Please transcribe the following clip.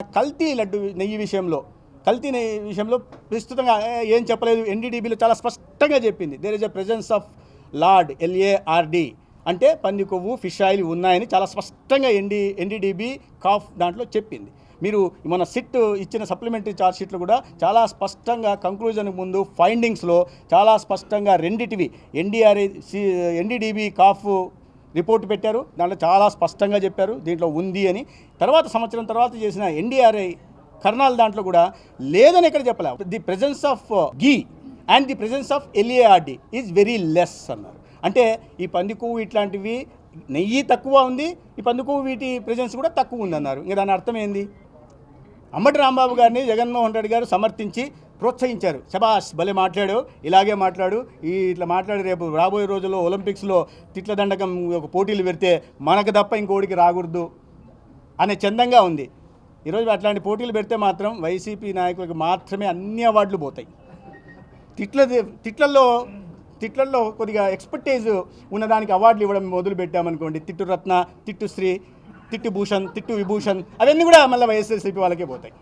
కల్తీ లడ్డు నెయ్యి విషయంలో కల్తీ నెయ్యి విషయంలో విస్తృతంగా ఏం చెప్పలేదు. ఎన్డీడీబీలో చాలా స్పష్టంగా చెప్పింది. There is a presence of lard LARD అంటే పంది కొవ్వు ఫిష్ ఆయిల్ ఉన్నాయని చాలా స్పష్టంగా ఎన్డీ ఎన్డీడీబీ కాఫ్ దాంట్లో చెప్పింది. మీరు మన సిట్ ఇచ్చిన సప్లిమెంటరీ చార్జ్ షీట్లు కూడా చాలా స్పష్టంగా కంక్లూజన్ ముందు ఫైండింగ్స్లో చాలా స్పష్టంగా రెండిటివి ఎన్డీఆర్ఏ ఎన్డీడీబీ కాఫ్ రిపోర్ట్ పెట్టారు. దాంట్లో చాలా స్పష్టంగా చెప్పారు. దీంట్లో ఉంది అని. తర్వాత సంవత్సరం తర్వాత చేసిన ఎన్డీఆర్ఐ కర్నాల్ దాంట్లో కూడా లేదని ఎక్కడ చెప్పలే. The presence of ghee and the presence of LARD is very less అన్నారు. అంటే ఈ పంది ఇట్లాంటివి నెయ్యి తక్కువ ఉంది. ఈ పందుకు వీటి ప్రెజెన్స్ కూడా తక్కువ ఉంది అన్నారు ఇంకా దాని అర్థం ఏంది? అమ్మటి రాంబాబు గారిని జగన్మోహన్ రెడ్డి గారు సమర్థించి ప్రోత్సహించారు. శబాష్ భలే మాట్లాడు. ఇలాగే మాట్లాడు. ఈ ఇట్లా మాట్లాడి రేపు రాబోయే రోజుల్లో ఒలింపిక్స్లో తిట్ల దండకం ఒక పోటీలు పెడితే మనకు తప్ప ఇంకోటికి రాకూడదు అనే చందంగా ఉంది. ఈరోజు అట్లాంటి పోటీలు పెడితే మాత్రం వైసీపీ నాయకులకు మాత్రమే అన్ని అవార్డులు పోతాయి. తిట్ల తిట్లల్లో తిట్లల్లో కొద్దిగా ఎక్స్పర్టైజ్ ఉన్నదానికి అవార్డులు ఇవ్వడం మొదలు పెట్టామనుకోండి తిట్టు రత్న తిట్టు శ్రీ తిట్టు భూషణ్ తిట్టు విభూషణ్ అవన్నీ కూడా మళ్ళీ వైఎస్ఆర్సీపీ వాళ్ళకే పోతాయి.